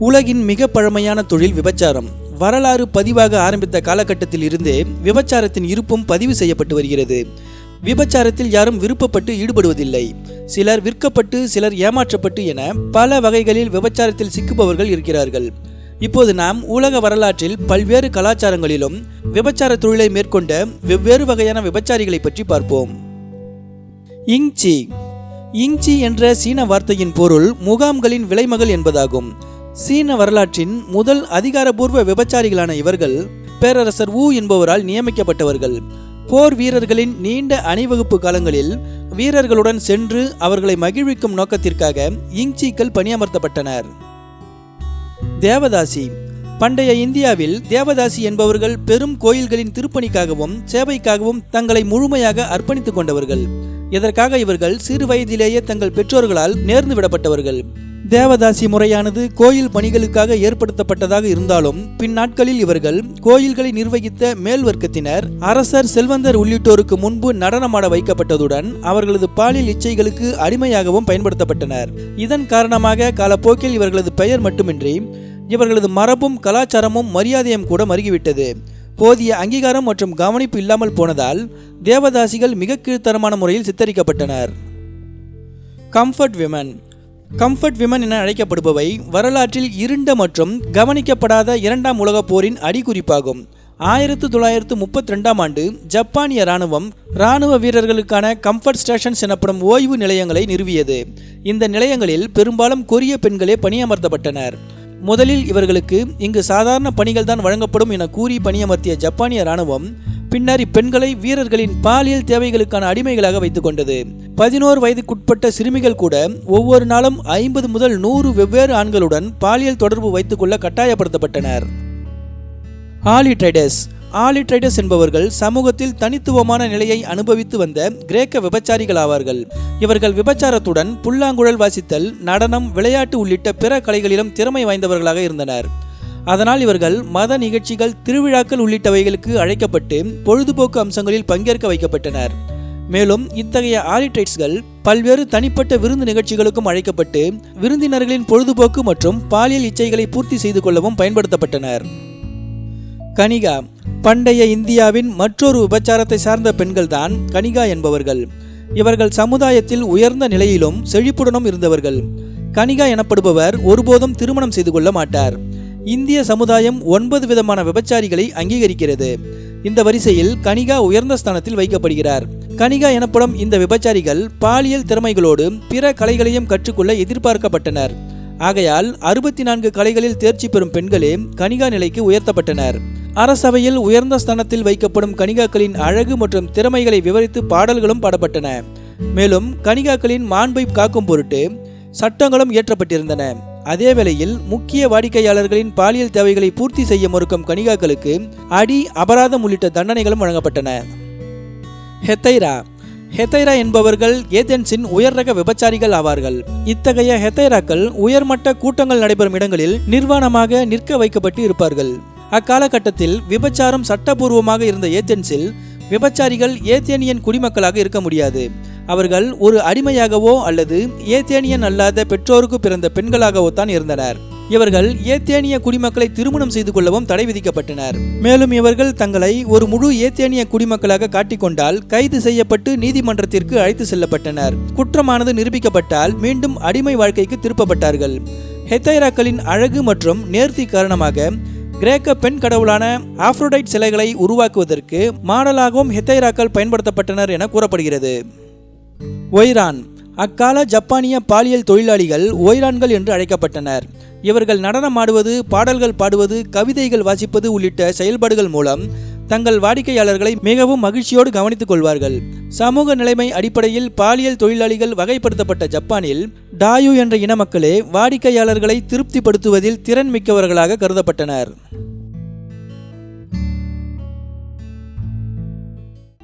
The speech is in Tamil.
உலகின் மிக பழமையான தொழில் விபச்சாரம். வரலாறு பதிவாக ஆரம்பித்த காலகட்டத்தில் இருந்தே விபச்சாரத்தின் இருப்பும் பதிவு செய்யப்பட்டு வருகிறது. விபச்சாரத்தில் யாரும் விருப்பப்பட்டு ஈடுபடுவதில்லை. சிலர் விற்கப்பட்டு சிலர் ஏமாற்றப்பட்டு என பல வகைகளில் விபச்சாரத்தில் சிக்குபவர்கள் இருக்கிறார்கள். இப்போது நாம் உலக வரலாற்றில் பல்வேறு கலாச்சாரங்களிலும் விபச்சார தொழிலை மேற்கொண்ட வெவ்வேறு வகையான விபச்சாரிகளை பற்றி பார்ப்போம். இங்சி. இங்சி என்ற சீன வார்த்தையின் பொருள் முகாம்களின் விலைமகள் என்பதாகும். சீன வரலாற்றின் முதல் அதிகாரபூர்வ விபச்சாரிகளான இவர்கள் பேரரசர் வு என்பவரால் நியமிக்கப்பட்டவர்கள். போர் வீரர்களின் நீண்ட அணிவகுப்பு காலங்களில் வீரர்களுடன் சென்று அவர்களை மகிழ்விக்கும் நோக்கத்திற்காக இங்சிக்கள் பணியமர்த்தப்பட்டனர். தேவதாசி. பண்டைய இந்தியாவில் தேவதாசி என்பவர்கள் பெரும் கோயில்களின் திருப்பணிக்காகவும் சேவைக்காகவும் தங்களை முழுமையாக அர்ப்பணித்துக் கொண்டவர்கள். இதற்காக இவர்கள் சிறு வயதிலேயே தங்கள் பெற்றோர்களால் நேர்ந்து விடப்பட்டவர்கள். தேவதாசி முறையானது கோயில் பணிகளுக்காக ஏற்படுத்தப்பட்டதாக இருந்தாலும் பின்னாட்களில் இவர்கள் கோயில்களை நிர்வகித்த மேல் வர்க்கத்தினர் அரசர் செல்வந்தர் உள்ளிட்டோருக்கு முன்பு நடனமாட வைக்கப்பட்டதுடன் அவர்களது பாலியல் இச்சைகளுக்கு அடிமையாகவும் பயன்படுத்தப்பட்டனர். இதன் காரணமாக காலப்போக்கில் இவர்களது பெயர் மட்டுமின்றி இவர்களது மரபும் கலாச்சாரமும் மரியாதையும் கூட மருகிவிட்டது. போதிய அங்கீகாரம் மற்றும் கவனிப்பு இல்லாமல் போனதால் தேவதாசிகள் மிக கீழ்த்தரமான முறையில் சித்தரிக்கப்பட்டனர். Comfort women. கம்ஃபர்ட் விமன் என அழைக்கப்படுபவை வரலாற்றில் இருண்ட மற்றும் கவனிக்கப்படாத இரண்டாம் உலகப் போரின் அடிக்குறிப்பாகும். ஆயிரத்து தொள்ளாயிரத்து முப்பத்தி ரெண்டாம் ஆண்டு ஜப்பானிய இராணுவம் இராணுவ வீரர்களுக்கான கம்ஃபர்ட் ஸ்டேஷன்ஸ் எனப்படும் ஓய்வு நிலையங்களை நிறுவியது. இந்த நிலையங்களில் பெரும்பாலும் கொரிய பெண்களே பணியமர்த்தப்பட்டனர். முதலில் இவர்களுக்கு இங்கு சாதாரண பணிகள் தான் வழங்கப்படும் என கூறி பணியமர்த்திய ஜப்பானிய இராணுவம் பின்னர் இப்பெண்களை வீரர்களின் பாலியல் தேவைகளுக்கான அடிமைகளாக வைத்துக் கொண்டது பதினோரு வயதுக்குட்பட்ட சிறுமிகள் கூட ஒவ்வொரு நாளும் ஐம்பது முதல் நூறு வெவ்வேறு ஆண்களுடன் பாலியல் தொடர்பு வைத்துக்கொள்ள கட்டாயப்படுத்தப்பட்டனர். ஆலிட்ரைடஸ். ஆலிட்ரைடஸ் என்பவர்கள் சமூகத்தில் தனித்துவமான நிலையை அனுபவித்து வந்த கிரேக்க விபச்சாரிகள் ஆவார்கள். இவர்கள் விபச்சாரத்துடன் புல்லாங்குழல் வாசித்தல் நடனம் விளையாட்டு உள்ளிட்ட பிற கலைகளிலும் திறமை வாய்ந்தவர்களாக இருந்தனர். அதனால் இவர்கள் மத நிகழ்ச்சிகள் திருவிழாக்கள் உள்ளிட்டவைகளுக்கு அழைக்கப்பட்டு பொழுதுபோக்கு அம்சங்களில் பங்கேற்க வைக்கப்பட்டனர். மேலும் இத்தகைய ஆரிட்ரைட்ஸ்கள் பல்வேறு தனிப்பட்ட விருந்து நிகழ்ச்சிகளுக்கும் அழைக்கப்பட்டு விருந்தினர்களின் பொழுதுபோக்கு மற்றும் பாலியல் இச்சைகளை பூர்த்தி செய்து கொள்ளவும் பயன்படுத்தப்பட்டனர். கனிகா பண்டைய இந்தியாவின் மற்றொரு உபச்சாரத்தை சார்ந்த பெண்கள்தான் கனிகா என்பவர்கள். இவர்கள் சமுதாயத்தில் உயர்ந்த நிலையிலும் செழிப்புடனும் இருந்தவர்கள். கனிகா எனப்படுபவர் ஒருபோதும் திருமணம் செய்து கொள்ள மாட்டார். இந்திய சமுதாயம் ஒன்பது விதமான விபச்சாரிகளை அங்கீகரிக்கிறது. இந்த வரிசையில் கனிகா உயர்ந்த ஸ்தானத்தில் வைக்கப்படுகிறார். கனிகா எனப்படும் இந்த விபச்சாரிகள் பாலியல் திறமைகளோடு பிற கலைகளையும் கற்றுக்கொள்ள எதிர்பார்க்கப்பட்டனர். ஆகையால் அறுபத்தி நான்கு கலைகளில் தேர்ச்சி பெறும் பெண்களே கனிகா நிலைக்கு உயர்த்தப்பட்டனர். அரசவையில் உயர்ந்த ஸ்தானத்தில் வைக்கப்படும் கனிகாக்களின் அழகு மற்றும் திறமைகளை விவரித்து பாடல்களும் பாடப்பட்டன. மேலும் கனிகாக்களின் மாண்பை காக்கும் பொருட்டு சட்டங்களும் இயற்றப்பட்டிருந்தன. அதே வேளையில் முக்கிய வாடிக்கையாளர்களின் பாலியல் தேவைகளை பூர்த்தி செய்ய மறுக்கும் கணிகாக்களுக்கு அடி அபராதம் உள்ளிட்ட தண்டனைகளும் வழங்கப்பட்டன. ஹெத்தைரா. ஹெத்தைரா என்பவர்கள் ஏதென்ஸின் உயர் ரக விபச்சாரிகள் ஆவார்கள். இத்தகைய ஹெத்தைராக்கள் உயர்மட்ட கூட்டங்கள் நடைபெறும் இடங்களில் நிர்வாணமாக நிற்க வைக்கப்பட்டு இருப்பார்கள். அக்காலகட்டத்தில் விபச்சாரம் சட்டபூர்வமாக இருந்த ஏத்தென்ஸில் விபச்சாரிகள் ஏத்தேனியன் குடிமக்களாக இருக்க முடியாது. அவர்கள் ஒரு அடிமையாகவோ அல்லது ஏத்தேனியன் அல்லாத பெற்றோருக்கு பிறந்த பெண்களாகவோ தான் இருந்தனர். இவர்கள் ஏத்தேனிய குடிமக்களை திருமணம் செய்து கொள்ளவும் தடை விதிக்கப்பட்டனர். மேலும் இவர்கள் தங்களை ஒரு முழு ஏத்தேனிய குடிமக்களாக காட்டிக்கொண்டால் கைது செய்யப்பட்டு நீதிமன்றத்திற்கு அழைத்து செல்லப்பட்டனர். குற்றமானது நிரூபிக்கப்பட்டால் மீண்டும் அடிமை வாழ்க்கைக்கு திருப்பப்பட்டார்கள். ஹெத்தைராக்களின் அழகு மற்றும் நேர்த்தி காரணமாக கிரேக்க பெண் கடவுளான ஆப்ரோடைட் சிலைகளை உருவாக்குவதற்கு மாடலாகவும் ஹெத்தைராக்கள் பயன்படுத்தப்பட்டனர் என கூறப்படுகிறது. ஒய்ரான். அக்கால ஜப்பானிய பாலியல் தொழிலாளிகள் ஒய்ரான்கள் என்று அழைக்கப்பட்டனர். இவர்கள் நடனம் ஆடுவது பாடல்கள் பாடுவது கவிதைகள் வாசிப்பது உள்ளிட்ட செயல்பாடுகள் மூலம் தங்கள் வாடிக்கையாளர்களை மிகவும் மகிழ்ச்சியோடு கவனித்துக் கொள்வார்கள். சமூக நிலைமை அடிப்படையில் பாலியல் தொழிலாளிகள் வகைப்படுத்தப்பட்ட ஜப்பானில் டாயு என்ற இன மக்களே வாடிக்கையாளர்களை திருப்திப்படுத்துவதில் திறன் மிக்கவர்களாக கருதப்பட்டனர்.